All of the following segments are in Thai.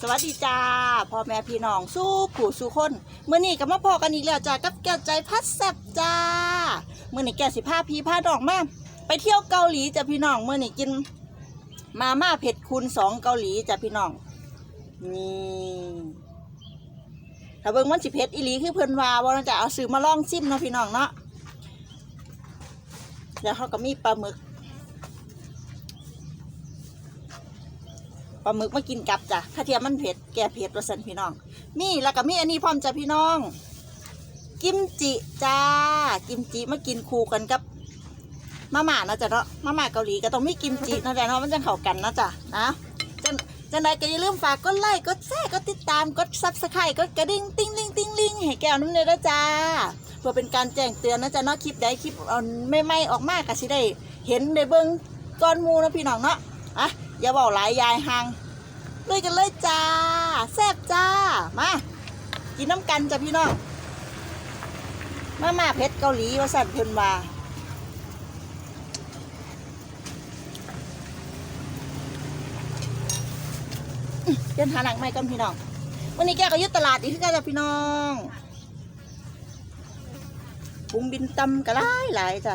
สวัสดีจ้าพ่อแม่พี่น้องสู้ผู้สู้คนเมื่อนี้ก็มาพอกันอีกแล้วจ้ากับแก้วใจพัดแซบจ้าเมื่อนี้แก้วสิพาพี่พาดอกมาไปเที่ยวเกาหลีจ้ะพี่น้องเมื่อนี้กินมาม่าเผ็ดคูณสองเกาหลีจ้ะพี่น้องนี่ถ้าเบิ่งมันสิเผ็ดอีหลีคือเพิ่นว่าบ่นะจ้ะเอาซื้อมาลองซิมเนาะพี่น้องเนาะแล้วเขาก็มีปลาหมึก ปลาหมึกมากินกับจ้ะถ้าเทียมมันเผ็ดแก่เผ็ดรสสันพี่น้องนี่แล้วก็มีอันนี้พร้อมจ้ะพี่น้อง กิมจิจ้า กิมจิมากินคู่กันกับมาม่าเนาะจ้ะเนาะมาม่าเกาหลีก็ต้องมีกิมจิเนาะจ้ะเนาะมันจะเข้ากันเนาะจ้ะนะจังจังใดก็อย่าลืมฝากกดไลค์กดแชร์กดติดตามกดซับสไครต์กดกระดิ่งติ้งลิงติ้งลิงให้แก้วน้ำเนยนะจ้าเพื่อเป็นการแจ้งเตือนนะจ๊ะเนาะคลิปใดคลิปไม่ไม่ออกมาก็สิได้ เห็นได้เบิ่งก้อนมูนะพี่น้องเนาะอะอย่าบอกหลายยายห่าง ลยกันเลยจ้าแซ่บจ้า มา กินน้ำกันจ้ะพี่น้อง มามาเพชรเกาหลีว่าสั่นเพิ่นว่าเดินหาหนังใหม่ก่อนพี่น้อง วันนี้แกก็ยึดตลาดอีกคือกันจ้ะพี่น้องปุงบินตำกระไรหลายจ้ะ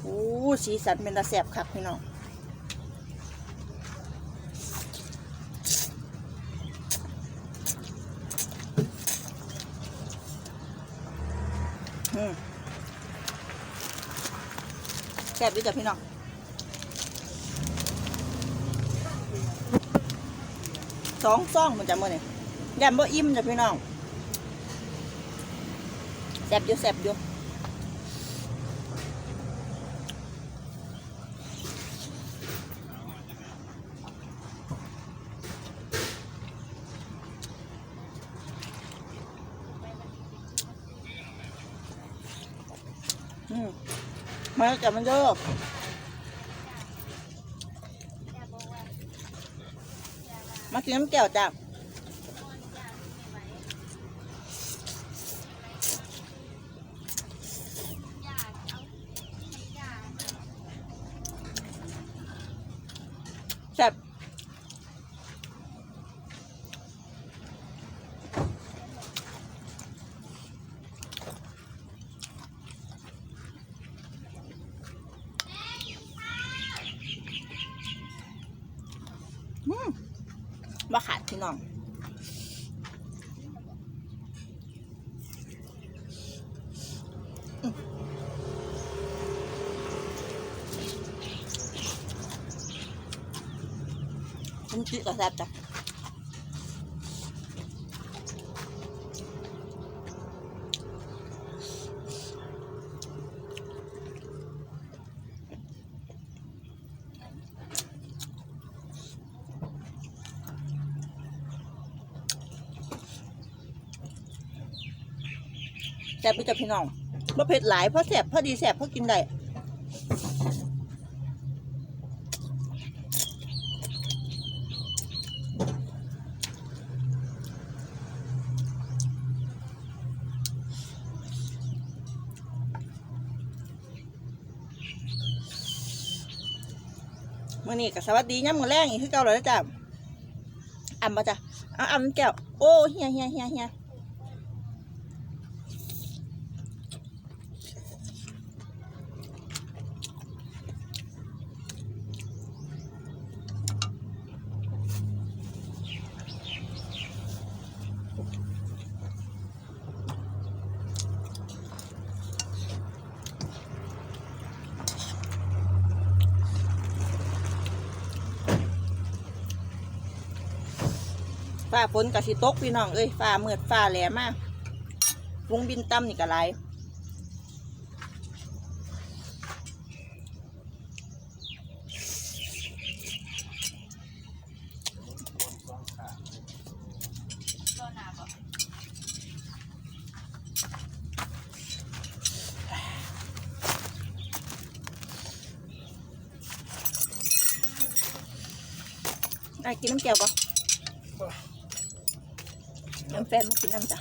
โอ้สีสันเป็นตาแสบคักพี่น้อง แซ่บดีจ้ะพี่น้องสองซองมันจะมื่อนี่ยำบ่อิ่มจ้ะพี่น้องแซ่บอยู่แซ่บอยู่ มาจับมันเยอะมากินน้ำแก้วจ้ะ อืมบ่ขาดพี่น้องผมจิก็แซบจ้ะ แซ่บพี่จ้ะพี่น้องบ่เผ็ดหลายเพราะแซ่บพอดีแซ่บพอกินได้มื่อนี้ก็สวัสดีย่ำมือแรงอีกคือเก่าเลยนะจ้ะอ่ำมาจ้ะเอาอ่ำแก้วโอ้เฮียเฮียเฮียเฮีย ฟ้าฝนกับสิตกพี่น้องเอ้ยฟ้าเมืดฟ้าแหลมมากวงบินต่ำนี่ก็ไรได้กินน้ำแก้วปะ น้ำแฟนมากินน้ำจ้ะ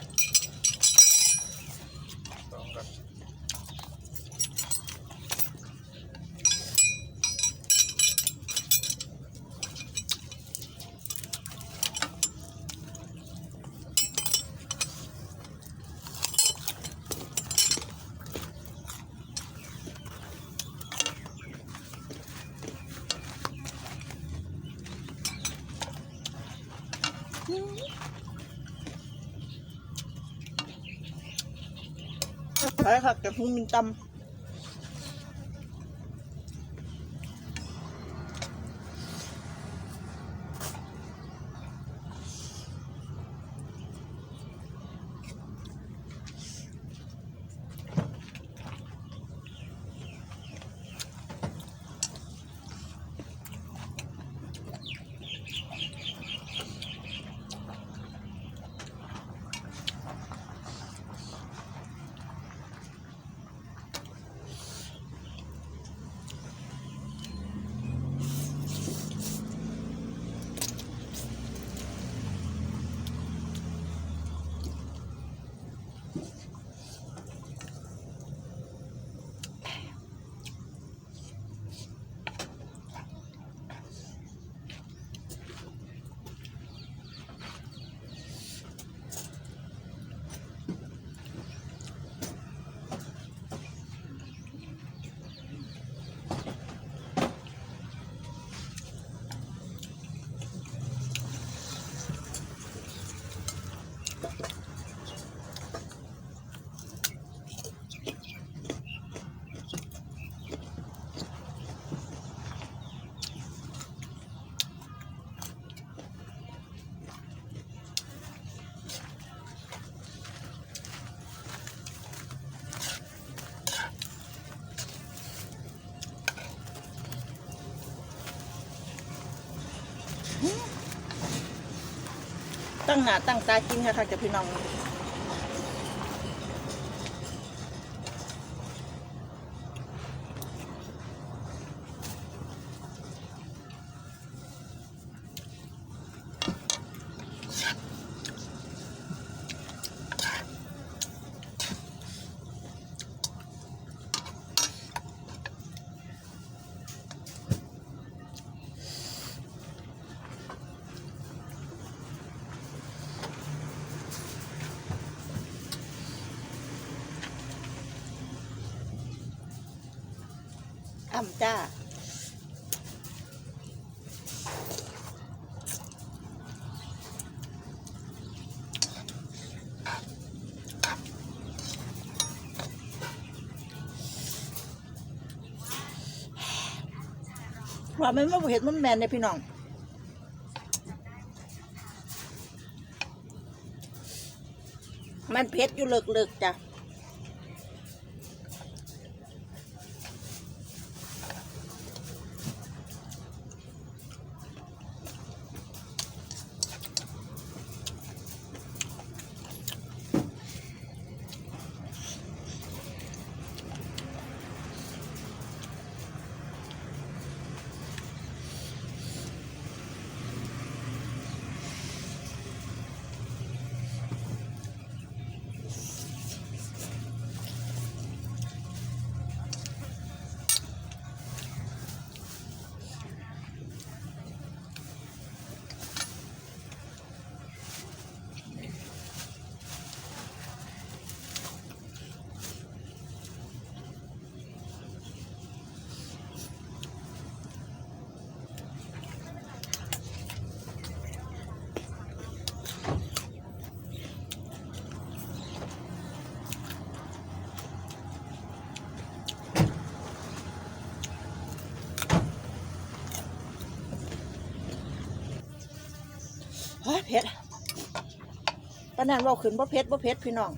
้ค่ะแต่พุงมินตำ ตั้งหน้าตั้งตากินค่ะค่ะจะพี่น้อง จ้าว่ามันไม่เห็นมันแมนเนี่ยพี่น้องมันเผ็ดอยู่เลิกๆจ้ะ ปานนั้นเราขึ้นบ่เพชรบ่เพชรพี่น้อง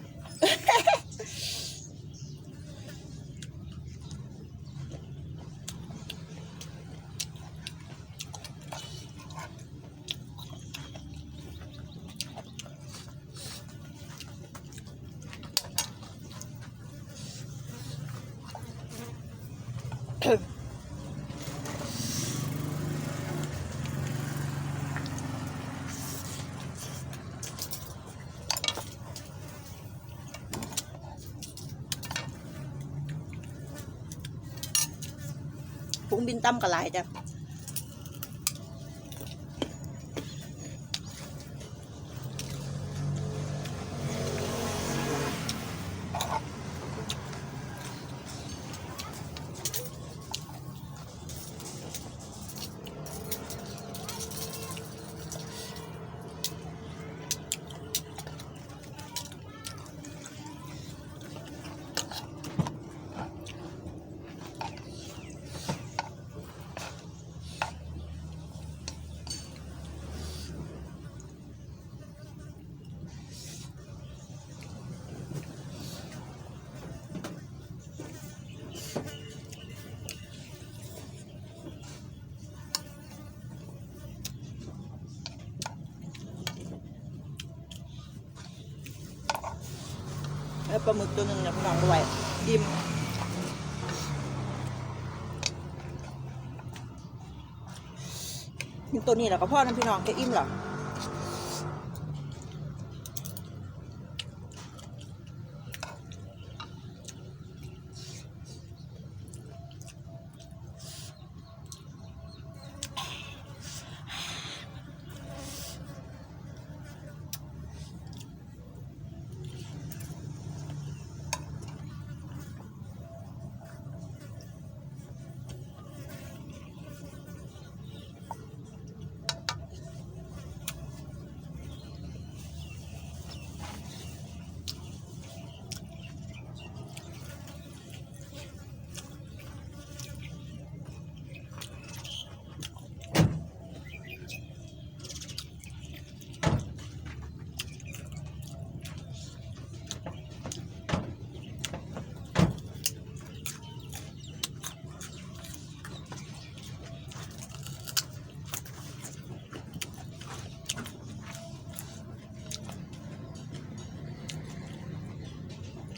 บินตั้มก็หลายจ้ะ ปลาหมึกตัวหนึ่งเนี่ยพี่น้องด้วยอิ่มตัวนี้แหละก็พ่อน้ำพี่น้องแกอิ่มเหรอ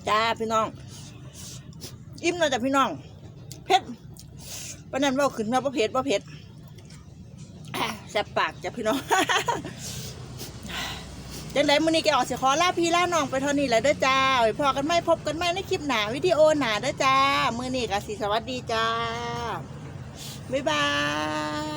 จ้าพี่น้อง อิ่มเลยจ้ะพี่น้อง เผ็ดปานันว่าขึ้นมาประเผ็ดประเผ็ดแซ่บปากจ้ะพี่น้องจังไรมือนี้แกออกเสิขอลาพี่ลาน้องไปเท่านี้แหละเด้อจ้าไว้พอกันไหมพบกันไหมในคลิปหนาวิดีโอหนาเด้อจ้า มือนี้ก็สิสวัสดีจ้า บ๊ายบาย